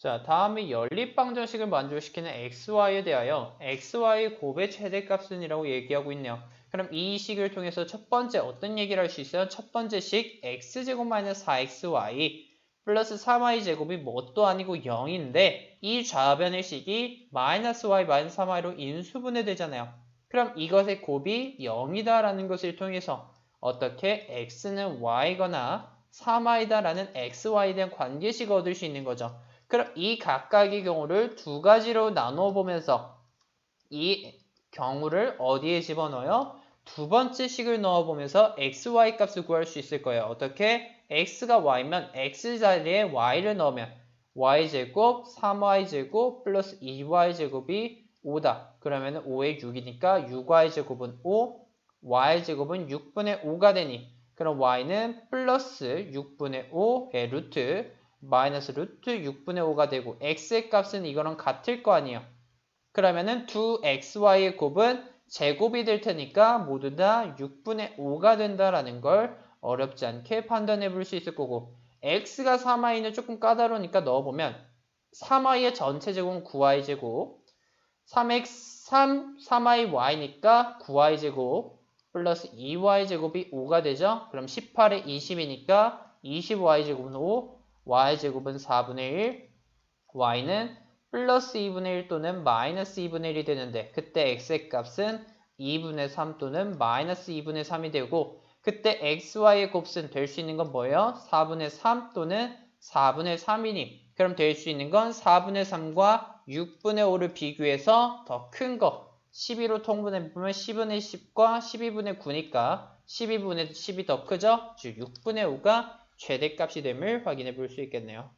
자, 다음에 연립방정식을 만족시키는 xy에 대하여 xy의 곱의 최대값은 이라고 얘기하고 있네요. 그럼 이 식을 통해서 첫 번째 어떤 얘기를 할 수 있어요? 첫 번째 식 x제곱 마이너스 4xy 플러스 3y제곱이 뭣도 아니고 0인데 이 좌변의 식이 마이너스 y 마이너스 3y로 인수분해 되잖아요. 그럼 이것의 곱이 0이다라는 것을 통해서 어떻게 x는 y거나 3y다라는 xy에 대한 관계식을 얻을 수 있는 거죠. 그럼 이 각각의 경우를 두 가지로 나누어 보면서 이 경우를 어디에 집어넣어요? 두 번째 식을 넣어 보면서 xy 값을 구할 수 있을 거예요. 어떻게? x가 y면 x 자리에 y를 넣으면 y제곱 3y제곱 플러스 2y제곱이 5다. 그러면 5의 6이니까 6y제곱은 5, y제곱은 6분의 5가 되니 그럼 y는 플러스 6분의 5의 루트 마이너스 루트 6분의 5가 되고 x의 값은 이거랑 같을 거 아니에요. 그러면은 두 xy의 곱은 제곱이 될 테니까 모두 다 6분의 5가 된다라는 걸 어렵지 않게 판단해 볼 수 있을 거고 x가 3y는 조금 까다로우니까 넣어보면 3y의 전체 제곱은 9y 제곱 3x 3 3y y니까 9y 제곱 플러스 2y 제곱이 5가 되죠. 그럼 18에 20이니까 20y 제곱은 5 y 제곱은 4분의 1 y는 플러스 2분의 1 또는 마이너스 2분의 1이 되는데 그때 x의 값은 2분의 3 또는 마이너스 2분의 3이 되고 그때 xy의 곱은 될 수 있는 건 뭐예요? 4분의 3 또는 4분의 3이니 그럼 될 수 있는 건 4분의 3과 6분의 5를 비교해서 더 큰 거 12로 통분해보면 10분의 10과 12분의 9니까 12분의 10이 더 크죠? 즉 6분의 5가 최대값이 됨을 확인해 볼 수 있겠네요.